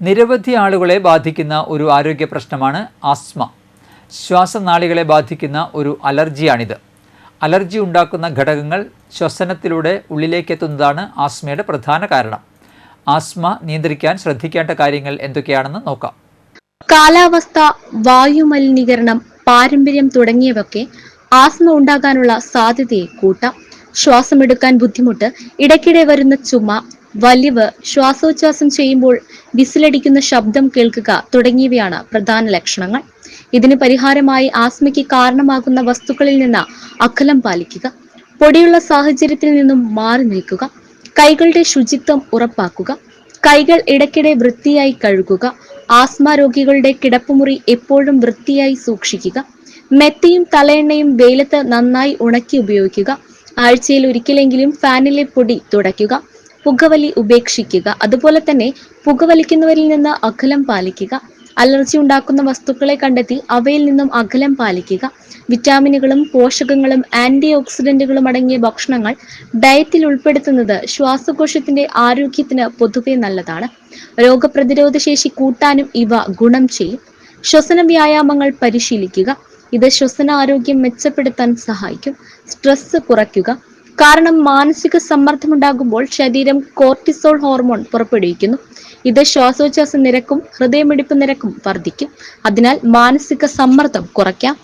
നിരവധി ആളുകളെ ബാധിക്കുന്ന ഒരു ആരോഗ്യ പ്രശ്നമാണ് ആസ്മ. ശ്വാസനാളികളെ ബാധിക്കുന്ന ഒരു അലർജിയാണിത്. അലർജി ഉണ്ടാക്കുന്ന ഘടകങ്ങൾ ശ്വസനത്തിലൂടെ ഉള്ളിലേക്കെത്തുന്നതാണ് ആസ്മയുടെ പ്രധാന കാരണം. ആസ്മ നിയന്ത്രിക്കാൻ ശ്രദ്ധിക്കേണ്ട കാര്യങ്ങൾ എന്തൊക്കെയാണെന്ന് നോക്കാം. കാലാവസ്ഥ വായുമലിനീകരണം പാരമ്പര്യം തുടങ്ങിയവയൊക്കെ ആസ്മ ഉണ്ടാകാനുള്ള സാധ്യതയെ കൂട്ടാം. ശ്വാസമെടുക്കാൻ ബുദ്ധിമുട്ട് ഇടയ്ക്കിടെ വരുന്ന ചുമ വലിവ് ശ്വാസോച്ഛ്വാസം ചെയ്യുമ്പോൾ വിസിലടിക്കുന്ന ശബ്ദം കേൾക്കുക തുടങ്ങിയവയാണ് പ്രധാന ലക്ഷണങ്ങൾ. ഇതിന് പരിഹാരമായി ആസ്മയ്ക്ക് കാരണമാകുന്ന വസ്തുക്കളിൽ നിന്ന് അകലം പാലിക്കുക പൊടിയുള്ള സാഹചര്യത്തിൽ നിന്നും മാറി നിൽക്കുക കൈകളുടെ ശുചിത്വം ഉറപ്പാക്കുക കൈകൾ ഇടയ്ക്കിടെ വൃത്തിയായി കഴുകുക ആസ്മ രോഗികളുടെ കിടപ്പുമുറി എപ്പോഴും വൃത്തിയായി സൂക്ഷിക്കുക മെത്തയും തലയെണ്ണയും വെയിലത്ത് നന്നായി ഉണക്കി ഉപയോഗിക്കുക ആഴ്ചയിൽ ഒരിക്കലെങ്കിലും ഫാനിലെ പൊടി തുടയ്ക്കുക പുകവലി ഉപേക്ഷിക്കുക. അതുപോലെ തന്നെ പുകവലിക്കുന്നവരിൽ നിന്ന് അകലം പാലിക്കുക. അലർജി ഉണ്ടാക്കുന്ന വസ്തുക്കളെ കണ്ടെത്തി അവയിൽ നിന്നും അകലം പാലിക്കുക. വിറ്റാമിനുകളും പോഷകങ്ങളും ആന്റി ഓക്സിഡന്റുകളും അടങ്ങിയ ഭക്ഷണങ്ങൾ ഡയറ്റിൽ ഉൾപ്പെടുത്തുന്നത് ശ്വാസകോശത്തിന്റെ ആരോഗ്യത്തിന് പൊതുവെ നല്ലതാണ്. രോഗപ്രതിരോധ ശേഷി കൂട്ടാനും ഇവ ഗുണം ചെയ്യും. ശ്വസന വ്യായാമങ്ങൾ പരിശീലിക്കുക. ഇത് ശ്വസന ആരോഗ്യം മെച്ചപ്പെടുത്താൻ സഹായിക്കും. സ്ട്രെസ് കുറയ്ക്കുക. കാരണം മാനസിക സമ്മർദ്ദമുണ്ടാകുമ്പോൾ ശരീരം കോർട്ടിസോൾ ഹോർമോൺ പുറപ്പെടുവിക്കുന്നു. ഇത് ശ്വാസോച്ഛ്വാസ നിരക്കും ഹൃദയമിടിപ്പ് നിരക്കും വർദ്ധിക്കും. അതിനാൽ മാനസിക സമ്മർദ്ദം കുറയ്ക്കാം.